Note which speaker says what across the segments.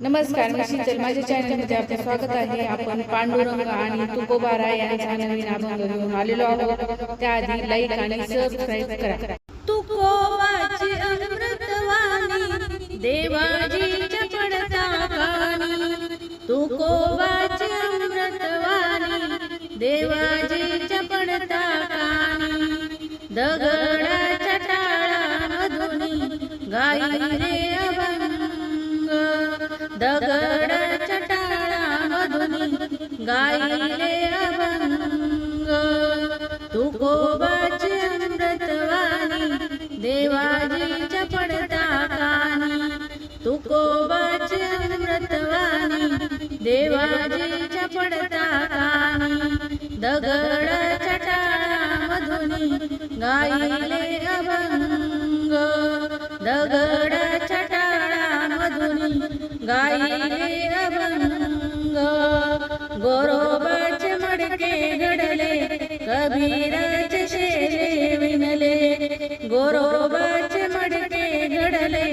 Speaker 1: नमस्कार मी माझ्या चॅनलमध्ये स्वागत आहे. आपण पांडुरंग आणि तुकोबारा यांचा नवीन अभंग घेऊन आलेलो आहोत. त्याआधी लाईक आणि सबस्क्राईब करा.
Speaker 2: तुकोबाची अमृतवाणी देवाजीच्या पडता कानी तुकोबाची अमृतवाणी देवाजीच्या पडता कानी दगडाच्या टाळामधुनी गाई रे दगड टाळामधुनी गाई अभंग तुकोबाची अमृतवाणी देवाजीच्या पडता कानी तुकोबाची अमृतवाणी देवाजीच्या पडता कानी दगड टाळामधुनी गाईले अभंग. दगड चटा ಗಾಯಿಯ ಭಂಗ ಗೋರೋಬಾಚ ಮಡಕೆ ಗಡಲೆ ಕಬೀರಾಚ ಶೇರೆ ವಿನಲೆ ಗೋರೋಬಾಚ ಮಡಕೆ ಗಡಲೆ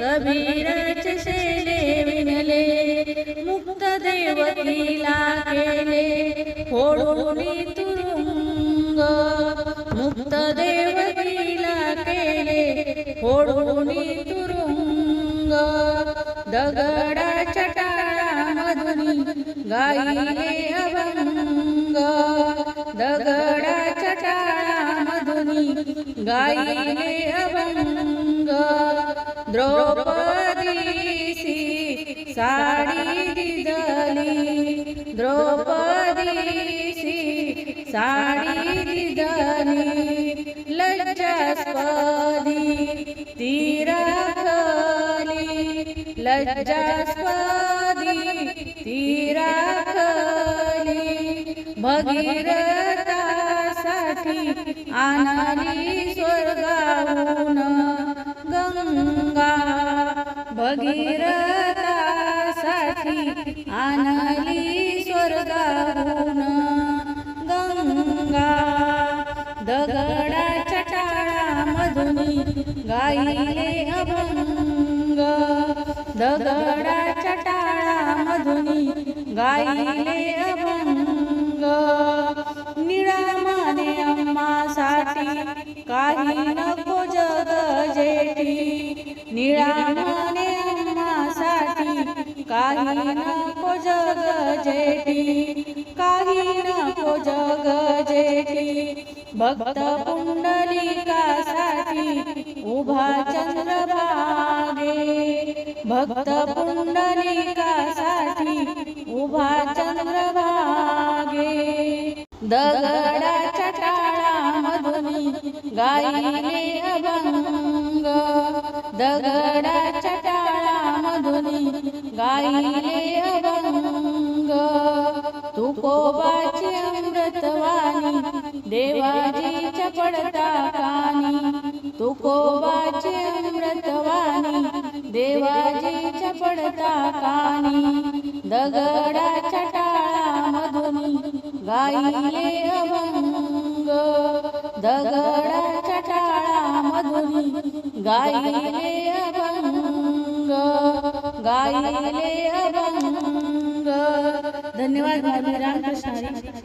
Speaker 2: ಕಬೀರಾಚ ಶೇರೆ ವಿನಲೆ ಮುಕ್ತ ದೇವತಿ ಲಾಕೆಲೆ ಹೋಡೋಣಿ ತುರುಂಗ ಮುಕ್ತ ದೇವತಿ ಲಾಕೆಲೆ ಹೋಡೋಣಿ दगडाच्या टाळामधुनी गाईले अभंग. दगडाच्या टाळामधुनी गाईले अभंग. द्रौपदीसी साडी दिदली. द्रौपदीसी साडी दिदली. लज्जास्पदी ती लज्जास्वादी लज्जास्पदी ती राखली भगीरथासाठी आनाली स्वर्गाहून गंगा. भगीरथासाठी आनाली स्वर्गाहून गंगा. दगडाच्या टाळामधुनी गाईले अभंग. दगडाच्या टाळामधुनी गाईले अभंग. निळामाने अम्मासाठी काही नको जग जेठी. निळामाने अम्मासाठी काही नको जग जेठी. काही नको जग जेठी. भक्त पुंडलिकासाठी उभा चंद्रभागे. भक्त पुंडलिकासाठी उभा चंद्रभागे. दगडाच्या टाळामधुनी गाईले अभंग. दगडाच्या टाळामधुनी गाईले अभंग. तुकोबाची अमृतवाणी देवाजीच्या पडता कानी तुकोबाचे अमृतवाणी देवाजीच्या पडता कानी दगडाच्या टाळामधुनी गाईले अभंग दगडाच्या टाळामधुनी गाईले अभंग गाईले अभंग. धन्यवाद रामकृष्ण